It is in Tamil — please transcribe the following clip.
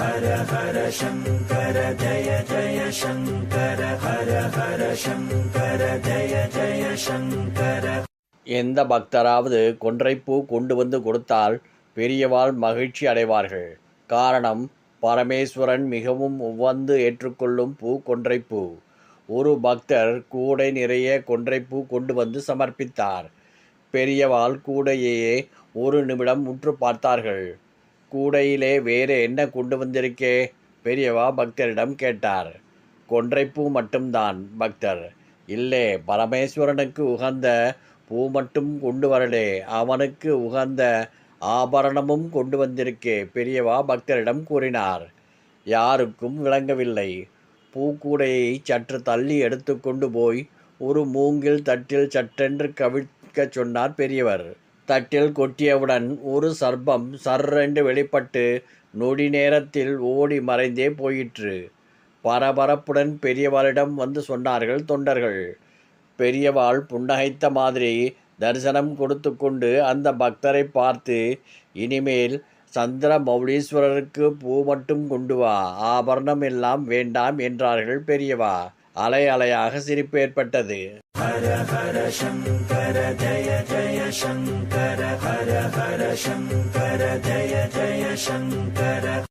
ஹர ஹர சங்கர ஜய ஜய சங்கர ஹர ஹர சங்கர ஜய ஜய சங்கர. எந்த பக்தராவது கொன்றைப்பூ கொண்டு வந்து கொடுத்தால் பெரியவாள் மகிழ்ச்சி அடைவார்கள். காரணம் பரமேஸ்வரன் மிகவும் உவந்து ஏற்றுக்கொள்ளும் பூ கொன்றைப்பூ. ஒரு பக்தர் கூடை நிறைய கொன்றைப்பூ கொண்டு வந்து சமர்ப்பித்தார். பெரியவாள் கூடையே ஒரு நிமிடம் உற்று பார்த்தார்கள். கூடையிலே வேறு என்ன கொண்டு வந்திருக்கே? பெரியவா பக்தரிடம் கேட்டார். கொன்றைப்பூ மட்டும்தான் பக்தர். இல்லே பரமேஸ்வரனுக்கு உகந்த பூ மட்டும் கொண்டு வரலே. அவனுக்கு உகந்த ஆபரணமும் கொண்டு வந்திருக்கே பெரியவா பக்தரிடம் கூறினார். யாருக்கும் விளங்கவில்லை. பூக்கூடையை சற்று தள்ளி எடுத்துக்கொண்டு போய் ஒரு மூங்கில் தட்டில் சட்டென்று கவிழ்க்கச் சொன்னார் பெரியவர். தட்டில் கொட்டியவுடன் ஒரு சர்ப்பம் சர்ரென்று வெளிப்பட்டு நொடி நேரத்தில் ஓடி மறைந்தே போயிற்று. பரபரப்புடன் பெரியவாளிடம் வந்து சொன்னார்கள் தொண்டர்கள். பெரியவாள் புன்னகைத்த மாதிரி தரிசனம் கொடுத்து கொண்டு அந்த பக்தரை பார்த்து இனிமேல் சந்திர மௌலீஸ்வரருக்கு பூ மட்டும் கொண்டு வா ஆபரணம் எல்லாம் வேண்டாம் என்றார்கள் பெரியவா. அலை அலையாக சிரிப்பு ஏற்பட்டது. ஹர ஹர சங்கர ஜய ஜய சங்கர ஹர ஹர சங்கர ஜய ஜய சங்கர